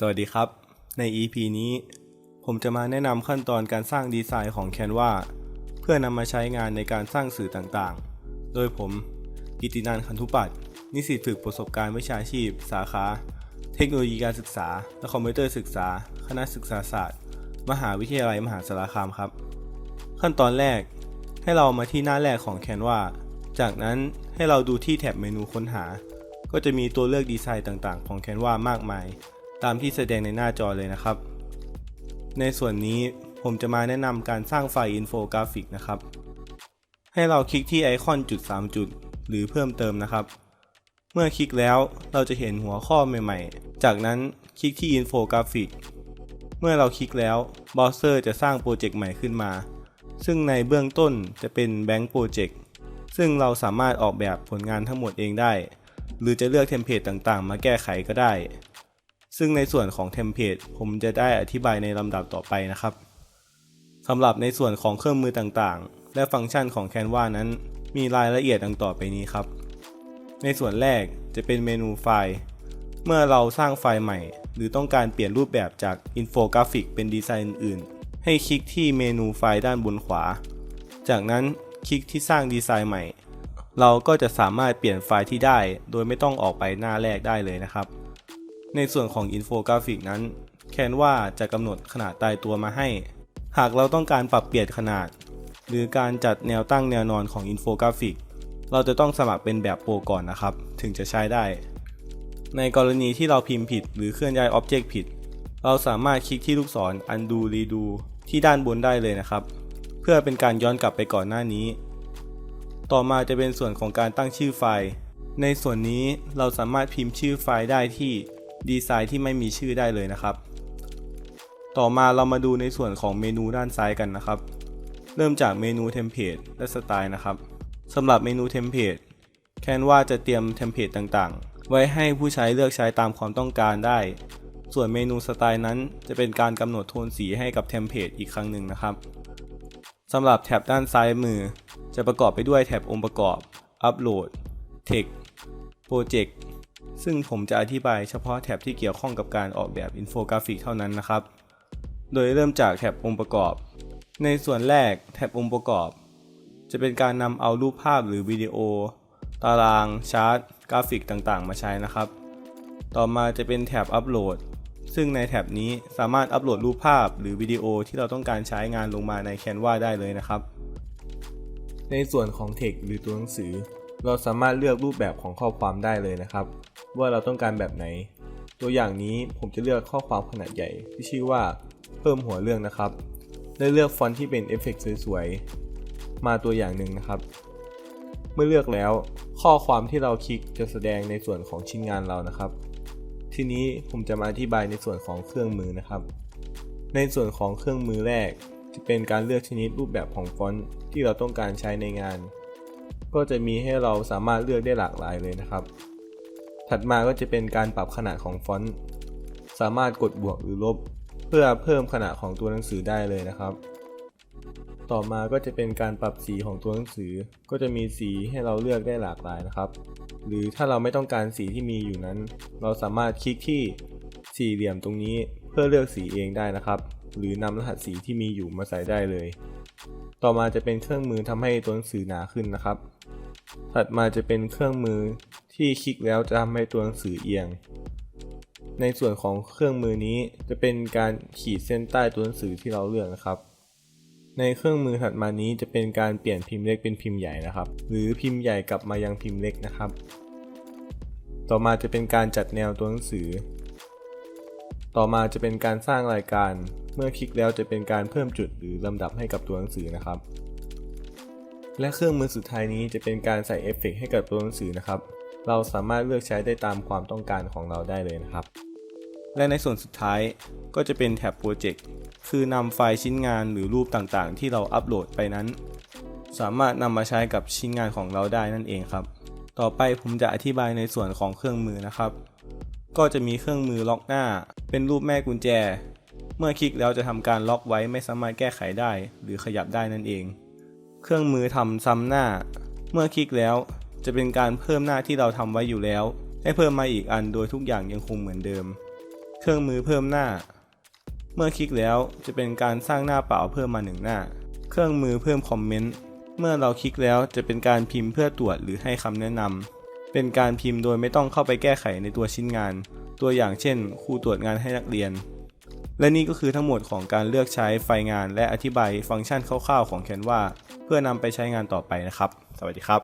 สวัสดีครับ ใน EP นี้ ผมจะมาแนะนำขั้นตอนการสร้างดีไซน์ของ Canva เพื่อนำมาใช้งานในการสร้างสื่อต่างๆ โดยผม กิตินันท์ขันธุปัตนิสิตฝึกประสบการณ์วิชาชีพ สาขา เทคโนโลยีการศึกษา และคอมพิวเตอร์ศึกษา คณะศึกษาศาสตร์ มหาวิทยาลัยมหาสารคามครับ ขั้นตอนแรก ให้เรามาที่หน้าแรกของ Canva จากนั้นให้เราดูที่แท็บเมนูค้นหา ก็จะมีตัวเลือกดีไซน์ต่างๆ ของ Canva มากมาย ตามที่แสดงในหน้าจอเลยนะครับ ในส่วนนี้ผมจะมาแนะนำการสร้างไฟล์อินโฟกราฟิกนะครับ ให้เราคลิกที่ไอคอนจุด 3 จุด หรือเพิ่มเติมนะครับ เมื่อคลิกแล้วเราจะเห็นหัวข้อใหม่ๆ จากนั้นคลิกที่อินโฟกราฟิกเมื่อเราคลิกแล้วบราวเซอร์จะสร้างโปรเจกต์ใหม่ขึ้นมา ซึ่งในเบื้องต้นจะเป็น Bank Project ซึ่งเราสามารถออกแบบผลงานทั้งหมดเองได้ หรือจะเลือกเทมเพลตต่างๆ มาแก้ไขก็ได้ ซึ่งในส่วนของเทมเพลตผมจะได้อธิบายในลำดับต่อไปนะครับสำหรับในส่วนของเครื่องมือต่างๆ และฟังก์ชันของ Canva นั้น มีรายละเอียดดังต่อไปนี้ครับ ในส่วนแรกจะเป็นเมนูไฟล์ เมื่อเราสร้างไฟล์ใหม่ หรือต้องการเปลี่ยนรูปแบบจากอินโฟกราฟิกเป็นดีไซน์อื่นๆ ให้คลิกที่เมนูไฟล์ด้านบนขวา จากนั้นคลิกที่สร้างดีไซน์ใหม่ เราก็จะสามารถเปลี่ยนไฟล์ที่ได้ โดยไม่ต้องออกไปหน้าแรกได้เลยนะครับ ในส่วนของอินโฟกราฟิกนั้น แคนว่าจะกำหนดขนาดตายตัวมาให้ หากเราต้องการปรับเปลี่ยนขนาด หรือการจัดแนวตั้งแนวนอนของอินโฟกราฟิก เราจะต้องสมัครเป็นแบบโปรก่อนนะครับ ถึงจะใช้ได้ ในกรณีที่เราพิมพ์ผิด หรือเคลื่อนย้ายอ็อบเจกต์ผิด เราสามารถคลิกที่ลูกศร undo redo ที่ด้านบนได้เลยนะครับ เพื่อเป็นการย้อนกลับไปก่อนหน้านี้ ต่อมาจะเป็นส่วนของการตั้งชื่อไฟล์ ในส่วนนี้เราสามารถพิมพ์ชื่อไฟล์ได้ที่ ดีไซน์ที่ไม่มีชื่อได้เลยนะครับ ต่อมาเรามาดูในส่วนของเมนูด้านซ้ายกันนะครับ เริ่มจากเมนูเทมเพลตและสไตล์นะครับสำหรับเมนูเทมเพลตแคนว่าจะเตรียมเทมเพลตต่างๆ ไว้ให้ผู้ใช้เลือกใช้ตามความต้องการได้ ส่วนเมนูสไตล์นั้นจะเป็นการกำหนดโทนสีให้กับเทมเพลตอีกครั้งหนึ่งนะครับสำหรับแท็บด้านซ้ายมือ จะประกอบไปด้วยแท็บองค์ประกอบ Upload Text Project ซึ่งผมจะอธิบายเฉพาะแท็บที่เกี่ยวข้องกับการออกแบบอินโฟกราฟิกเท่านั้นนะครับ โดยเริ่มจากแท็บองค์ประกอบ ในส่วนแรกแท็บองค์ประกอบ จะเป็นการนำเอารูปภาพหรือวิดีโอ ตาราง ชาร์ต กราฟิกต่างๆ มาใช้นะครับ ต่อมาจะเป็นแท็บอัปโหลด ซึ่งในแท็บนี้สามารถอัปโหลดรูปภาพหรือวิดีโอที่เราต้องการใช้งานลงมาใน Canva ได้เลยนะครับ ในส่วนของ Text หรือตัวหนังสือ เราสามารถเลือกรูปแบบของข้อความได้เลยนะครับ ว่าเราต้องการแบบไหน ตัวอย่างนี้ผมจะเลือกข้อความขนาดใหญ่ ที่ชื่อว่าเพิ่มหัวเรื่องนะครับได้เลือกฟอนต์ที่เป็นเอฟเฟกต์สวยๆมาตัวอย่างหนึ่งนะครับ เมื่อเลือกแล้วข้อความที่เราคลิกจะแสดงในส่วนของชิ้นงานเรานะครับ ทีนี้ผมจะมาอธิบายในส่วนของเครื่องมือนะครับ ในส่วนของเครื่องมือแรกจะเป็นการเลือกชนิดรูปแบบของฟอนต์ที่เราต้องการใช้ในงาน ก็จะมีให้เราสามารถเลือกได้หลากหลายเลยนะครับ ถัดมาก็จะเป็นการปรับขนาดของฟอนต์ สามารถกดบวกหรือลบ เพื่อเพิ่มขนาดของตัวหนังสือได้เลยนะครับ ต่อมาก็จะเป็นการปรับสีของตัวหนังสือ ก็จะมีสีให้เราเลือกได้หลากหลายนะครับ หรือถ้าเราไม่ต้องการสีที่มีอยู่นั้น เราสามารถคลิกที่สี่เหลี่ยมตรงนี้เพื่อเลือกสีเองได้นะครับ หรือนำรหัสสีที่มีอยู่มาใส่ได้เลย ต่อมาจะเป็นเครื่องมือทำให้ตัวหนังสือหนาขึ้นนะครับ ถัดมาจะเป็นเครื่องมือที่คลิกแล้วจะทำให้ตัวหนังสือเอียง ในส่วนของเครื่องมือนี้จะเป็นการขีดเส้นใต้ตัวหนังสือที่เราเลือกนะครับ ในเครื่องมือถัดมานี้จะเป็นการเปลี่ยนพิมพ์เล็กเป็นพิมพ์ใหญ่นะครับ หรือพิมพ์ใหญ่กลับมายังพิมพ์เล็กนะครับ ต่อมาจะเป็นการจัดแนวตัวหนังสือ ต่อมาจะเป็นการสร้างรายการ เมื่อคลิกแล้วจะเป็นการเพิ่มจุดหรือลำดับให้กับตัวหนังสือนะครับ และเครื่องมือสุดท้ายนี้จะเป็นการใส่เอฟเฟกให้กับตัวหนังสือนะครับ เราสามารถเลือกใช้ได้ตามความต้องการของเราได้เลยนะครับ และในส่วนสุดท้ายก็จะเป็นแท็บโปรเจกต์คือนำไฟล์ชิ้นงานหรือรูปต่างๆ ที่เราอัปโหลดไปนั้น สามารถนำมาใช้กับชิ้นงานของเราได้นั่นเองครับ ต่อไปผมจะอธิบายในส่วนของเครื่องมือนะครับ ก็จะมีเครื่องมือล็อกหน้า เป็นรูปแม่กุญแจ เมื่อคลิกแล้วจะทำการล็อกไว้ไม่สามารถแก้ไขได้ หรือขยับได้นั่นเอง เครื่องมือทำซ้ำหน้า เมื่อคลิกแล้วจะเป็นการเพิ่มหน้าที่เราทำไว้อยู่แล้ว ให้เพิ่มมาอีกอันโดยทุกอย่างยังคงเหมือนเดิม เครื่องมือเพิ่มหน้า เมื่อคลิกแล้วจะเป็นการสร้างหน้าเปล่าเพิ่มมาหนึ่งหน้า เครื่องมือเพิ่มคอมเมนต์ เมื่อเราคลิกแล้วจะเป็นการพิมพ์เพื่อตรวจหรือให้คำแนะนำ เป็นการพิมพ์โดยไม่ต้องเข้าไปแก้ไขในตัวชิ้นงาน ตัวอย่างเช่น ครูตรวจงานให้นักเรียน และนี่ก็คือทั้งหมดของการเลือกใช้ไฟล์งาน และอธิบายฟังก์ชันคร่าวๆของ Canva เพื่อนำไปใช้งานต่อไปนะครับ สวัสดีครับ